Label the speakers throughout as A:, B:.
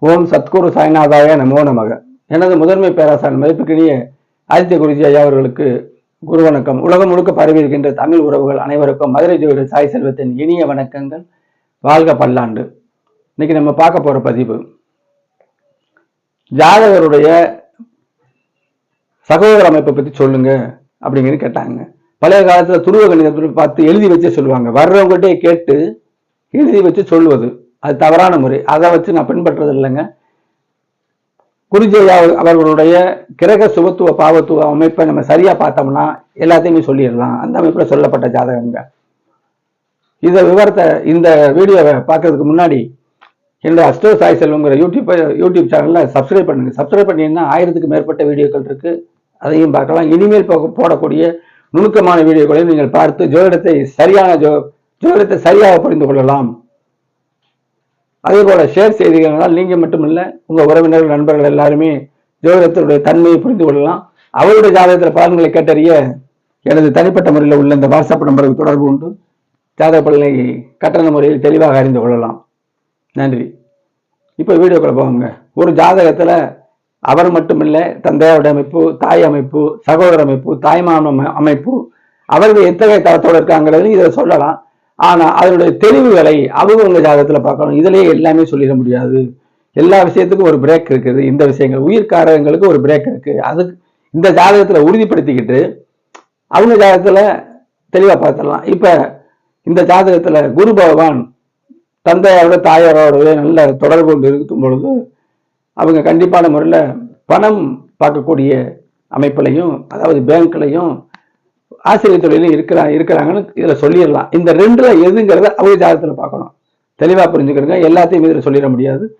A: ஓம் சத்குரு சாய்நாதாய நமோ நமக. எனது முதன்மை பேராசான் மதிப்புக்கினிய ஆதித்ய குருஜி ஐயா அவர்களுக்கு குரு வணக்கம். உலகம் முழுக்க பரவி இருக்கின்ற தமிழ் உறவுகள் அனைவருக்கும் மதுரை ஜோதி சாய் செல்வத்தின் இனிய வணக்கங்கள். வாழ்க பல்லாண்டு. இன்னைக்கு நம்ம பார்க்க போற பதிவு ஜாதகருடைய சகோதர அமைப்பை பத்தி சொல்லுங்க அப்படிங்கிறது கேட்டாங்க. பழைய காலத்துல துருவ கணிதத்தை பார்த்து எழுதி வச்சே சொல்லுவாங்க. வர்றவங்ககிட்டே கேட்டு எழுதி வச்சு சொல்லுவது. அது தவறான முறை. அதை வச்சு நான் பின்பற்றது இல்லைங்க குருஜையா அவர்களுடைய கிரக சுபத்துவ பாவத்துவ அமைப்பை நம்ம சரியா பார்த்தோம்னா எல்லாத்தையுமே சொல்லிடலாம். அந்த அமைப்புல சொல்லப்பட்ட ஜாதகங்க. இந்த விவரத்தை இந்த வீடியோவை பார்க்கறதுக்கு முன்னாடி என்னோட அஸ்டோ சாய் செல்வங்கிற யூடியூப் யூடியூப் சேனல்ல சப்ஸ்கிரைப் பண்ணுங்க. சப்ஸ்கிரைப் பண்ணீங்கன்னா ஆயிரத்துக்கு மேற்பட்ட வீடியோக்கள் இருக்கு. அதையும் பார்க்கலாம். இனிமேல் போ- போடக்கூடிய நுணுக்கமான வீடியோக்களையும் நீங்கள் பார்த்து ஜோதிடத்தை சரியான ஜோ ஜோதிடத்தை சரியாக புரிந்து கொள்ளலாம். அதே போல ஷேர் செய்திகள்னால் நீங்கள் மட்டுமில்லை உங்கள் உறவினர்கள் நண்பர்கள் எல்லாருமே ஜோதிடத்தினுடைய தன்மையை புரிந்து கொள்ளலாம். அவருடைய ஜாதகத்தில் பலன்களை கேட்டறிய எனது தனிப்பட்ட முறையில் உள்ள இந்த வாட்ஸ்அப் நம்பருக்கு தொடர்பு உண்டு. ஜாதக பலனை கட்டண முறையில் தெளிவாக அறிந்து கொள்ளலாம். நன்றி. இப்போ வீடியோக்குள்ள போங்க. ஒரு ஜாதகத்தில் அவர் மட்டுமில்லை தந்தையோட அமைப்பு தாய் அமைப்பு சகோதர அமைப்பு தாய்மாமன் அமை- அமைப்பு அவர்கள் எத்தகைய தரத்தோடு இருக்காங்கிறது இதை சொல்லலாம். ஆனா அதனுடைய தெளிவுகளை அவங்கவுங்க ஜாதகத்துல பார்க்கணும். இதுலயே எல்லாமே சொல்லிட முடியாது. எல்லா விஷயத்துக்கும் ஒரு பிரேக் இருக்குது. இந்த விஷயங்கள் உயிர்காரங்களுக்கு ஒரு பிரேக் இருக்கு. அதுக்கு இந்த ஜாதகத்துல உறுதிப்படுத்திக்கிட்டு அவங்க ஜாதகத்துல தெளிவா பார்த்துடலாம். இப்ப இந்த ஜாதகத்துல குரு பகவான் தந்தையாரோட தாயாரோடவே நல்ல தொடர்பு கொண்டு இருக்கும் பொழுது அவங்க கண்டிப்பான முறையில் பணம் பார்க்கக்கூடிய அமைப்புலையும் அதாவது பேங்க்லையும் ஆசிரியர் தொழிலும் இருக்கிறா இருக்கிறாங்கன்னு இதில் சொல்லிடலாம். இந்த ரெண்டுல எதுங்கிறத அவங்க ஜாதகத்தில் பார்க்கணும். தெளிவாக புரிஞ்சுக்கிறங்க எல்லாத்தையும் இதில் சொல்லிட முடியாது.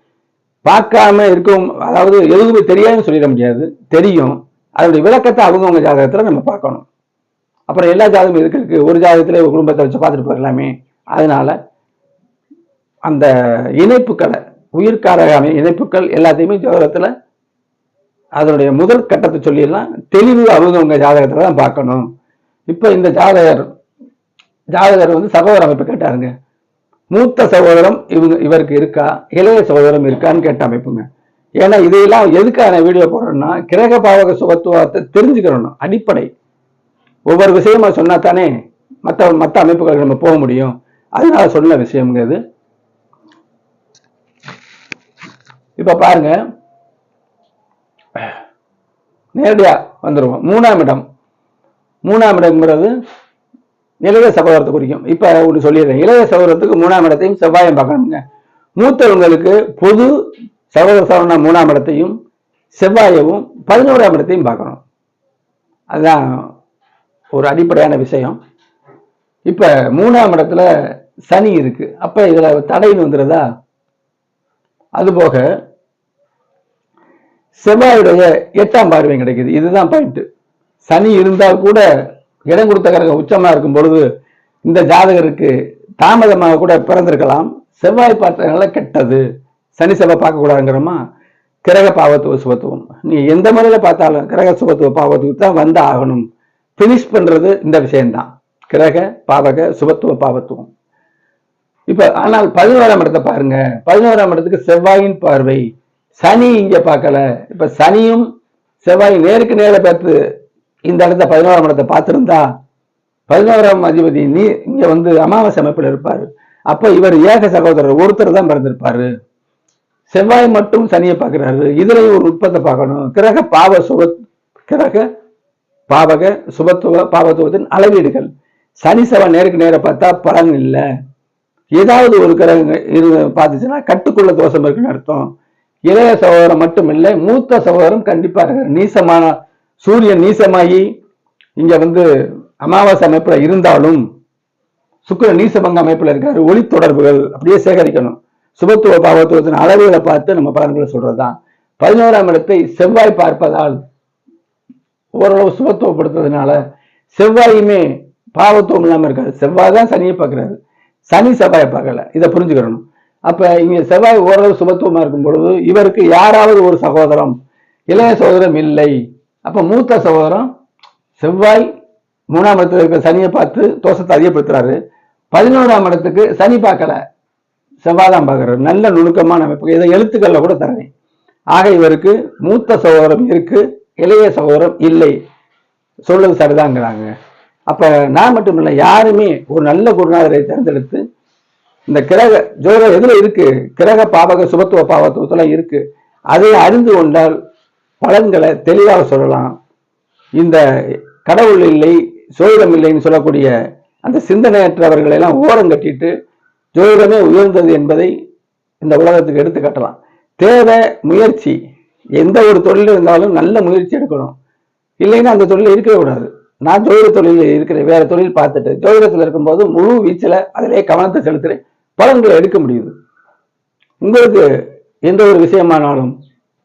A: பார்க்காம இருக்கும் அதாவது எதுவுமே தெரியாதுன்னு சொல்லிட முடியாது. தெரியும். அதனுடைய விளக்கத்தை அவங்கவுங்க ஜாதகத்தில் நம்ம பார்க்கணும். அப்புறம் எல்லா ஜாதகமும் எதுக்கு ஒரு ஜாதகத்தில் குடும்பத்தை வச்சு பார்த்துட்டு போயிடலாமே. அதனால அந்த இணைப்புக்களை உயிர்காரகமே இணைப்புகள் எல்லாத்தையுமே ஜோதிடத்துல அதனுடைய முதல் கட்டத்தை சொல்லிடலாம். தெளிவு அவங்கவுங்க ஜாதகத்துல தான் பார்க்கணும். இப்போ இந்த ஜாதகர் ஜாதகர் வந்து சகோதர அமைப்பு கேட்டாருங்க. மூத்த சகோதரம் இவங்க இவருக்கு இருக்கா? இளைய சகோதரம் இருக்கான்னு கேட்ட அமைப்புங்க. ஏன்னா இதையெல்லாம் எதுக்கான வீடியோ போடுறோம்னா கிரக பாவக சுகத்துவத்தை தெரிஞ்சுக்கிறணும் அடிப்படை. ஒவ்வொரு விஷயமா சொன்னா தானே மற்ற மற்ற அமைப்புகளுக்கு நம்ம போக முடியும். அதனால சொன்ன விஷயம்ங்க இது. இப்ப பாருங்க. நேரடியா வந்துருவோம். மூணாம் இடம். மூணாம் இடம்ங்கிறது இளைய சகோதரத்தை குறிக்கும். இப்போ ஒன்று சொல்லிடுறேன். இளைய சகோதரத்துக்கு மூணாம் இடத்தையும் செவ்வாயம் பார்க்கணுங்க. மூத்தவங்களுக்கு பொது சகோதர சகோதரனா மூணாம் இடத்தையும் செவ்வாயவும் பதினோராம் இடத்தையும் பார்க்கணும். அதுதான் ஒரு அடிப்படையான விஷயம். இப்போ மூணாம் இடத்துல சனி இருக்கு. அப்ப இதுல தடைன்னு வந்துடுறதா அதுபோக செவ்வாயுடைய எட்டாம் பார்வை கிடைக்குது. இதுதான் பாயிண்ட் சனி இருந்தால் கூட இடம் கொடுத்த கிரகம் உச்சமாக இருக்கும் பொழுது இந்த ஜாதகருக்கு தாமதமாக கூட பிறந்திருக்கலாம். செவ்வாய் பார்த்ததுனால கெட்டது. சனி செவ்வாய் பார்க்கக்கூடாதுங்கிறோமா? கிரக பாவத்துவ சுபத்துவம். நீ எந்த முறையில் பார்த்தாலும் கிரக சுபத்துவ பாவத்துவம் தான் வந்து ஆகணும். பினிஷ் பண்ணுறது இந்த விஷயம்தான். கிரக பாவக சுபத்துவ பாவத்துவம். இப்போ ஆனால் பதினோராம் இடத்தை பாருங்க. பதினோராம் இடத்துக்கு செவ்வாயின் பார்வை. சனி இங்கே பார்க்கல. இப்போ சனியும் செவ்வாய் நேருக்கு நேர பார்த்து இந்த இடத்த பதினோராம் இடத்தை பார்த்திருந்தா பதினோராம் அதிபதி நீ இங்க வந்து அமாவாசை அமைப்பில் இருப்பாரு. அப்ப இவர் ஏக சகோதரர் ஒருத்தர் தான் பிறந்திருப்பாரு. செவ்வாய் மட்டும் சனியை பார்க்கிறாரு. இதுலயும் ஒரு நுட்பத்தை பார்க்கணும். கிரக பாவ சுப கிரக பாவக சுபத்துவ பாவத்துவத்தின் அளவீடுகள். சனி செவ்வாய் நேருக்கு நேர பார்த்தா பலன் இல்லை. ஏதாவது ஒரு கிரகம் இரு பார்த்துச்சுன்னா கட்டுக்குள்ள தோஷம் இருக்குன்னு அர்த்தம். இளைய சகோதரம் மட்டும் இல்லை மூத்த சகோதரம் கண்டிப்பா இருக்கிறார் நீசமான சூரியன் நீசமாகி இங்க வந்து அமாவாசை அமைப்புல இருந்தாலும் சுக்கிரன் நீசபங்க அமைப்புல இருக்காரு ஒளி தொடர்புகள் அப்படியே சேகரிக்கணும். சுபத்துவ பாவத்துவத்தின் அளவுகளை பார்த்து நம்ம பலன்களை சொல்றதுதான். பதினோராம் இடத்தை செவ்வாய் பார்ப்பதால் ஓரளவு சுபத்துவப்படுத்துறதுனால செவ்வாயுமே பாவத்துவம் இல்லாம இருக்காரு. செவ்வாய் தான் சனியை பார்க்கிறாரு. சனி செவ்வாயை பார்க்கல. இதை புரிஞ்சுக்கிறணும் அப்ப இங்க செவ்வாய் ஓரளவு சுபத்துவமா இருக்கும் பொழுது இவருக்கு யாராவது ஒரு சகோதரம் இளைய சகோதரம் இல்லை. அப்ப மூத்த சகோதரம் செவ்வாய் மூணாம் இடத்துல இருக்கிற சனியை பார்த்து தோஷத்தை அதிகப்படுத்துறாரு. பதினோராம் இடத்துக்கு சனி பார்க்கல. செவ்வாதான் பார்க்கறாரு. நல்ல நுணுக்கமான அமைப்பு. இதை எழுத்துக்கள்ல கூட தரேன். ஆக இவருக்கு மூத்த சகோதரம் இருக்கு இளைய சகோதரம் இல்லை. சொல்றது சரிதாங்கிறாங்க. அப்ப நான் மட்டும் இல்லை யாருமே ஒரு நல்ல குருநாதரை தேர்ந்தெடுத்து இந்த கிரக ஜோதிடம் எதுல இருக்கு? கிரக பாவக சுபத்துவ பாவத்துவத்துல இருக்கு. அதை அறிந்து கொண்டால் பலன்களை தெளிவாக சொல்லலாம். இந்த கடவுள் இல்லை சோதிடம் இல்லைன்னு சொல்லக்கூடிய அந்த சிந்தனையற்றவர்களை எல்லாம் ஓரம் கட்டிட்டு ஜோதிடமே உயர்ந்தது என்பதை இந்த உலகத்துக்கு எடுத்து கட்டலாம். தேவை முயற்சி. எந்த ஒரு தொழில் இருந்தாலும் நல்ல முயற்சி எடுக்கணும். இல்லைன்னா அந்த தொழில் இருக்கவே கூடாது. நான் ஜோதிட தொழிலில் இருக்கிறேன் வேற தொழில் பார்த்துட்டு. ஜோதிடத்தில் இருக்கும்போது முழு வீச்சில் அதிலே கவனத்தை செலுத்துறேன். பலன்களை எடுக்க முடியுது. உங்களுக்கு எந்த ஒரு விஷயமானாலும்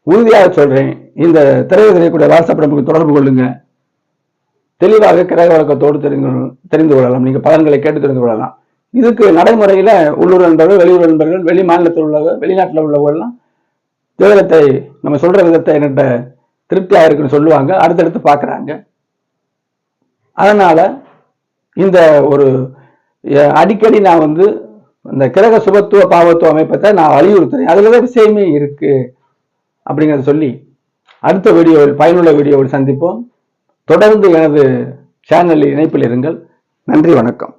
A: உறுதியாக சொல்றேன். இந்த திரையில் கூட வாட்ஸ்அப் நமக்கு தொடர்பு கொள்ளுங்க. தெளிவாக கிரக வழக்கத்தோடு தெரிந்து தெரிந்து கொள்ளலாம். நீங்க பலன்களை கேட்டு தெரிந்து கொள்ளலாம். இதுக்கு நடைமுறையில உள்ளூர் நண்பர்கள் வெளியூர் நண்பர்கள் வெளி மாநிலத்தில் உள்ளவர்கள் வெளிநாட்டில் உள்ளவர்கள்லாம் ஜோதிடத்தை நம்ம சொல்ற விதத்தை என்கிட்ட திருப்தியாக இருக்குன்னு சொல்லுவாங்க. அடுத்தடுத்து பார்க்குறாங்க அதனால இந்த ஒரு அடிக்கடி நான் வந்து இந்த கிரக சுபத்துவ பாவத்துவ அமைப்பை நான் வலியுறுத்துறேன். அதுல தான் விஷயமே இருக்குது அப்படிங்கிறத சொல்லி அடுத்த வீடியோவில் பயனுள்ள வீடியோவில் சந்திப்போம். தொடர்ந்து எனது சேனலில் இணைப்பில் இருங்கள். நன்றி வணக்கம்.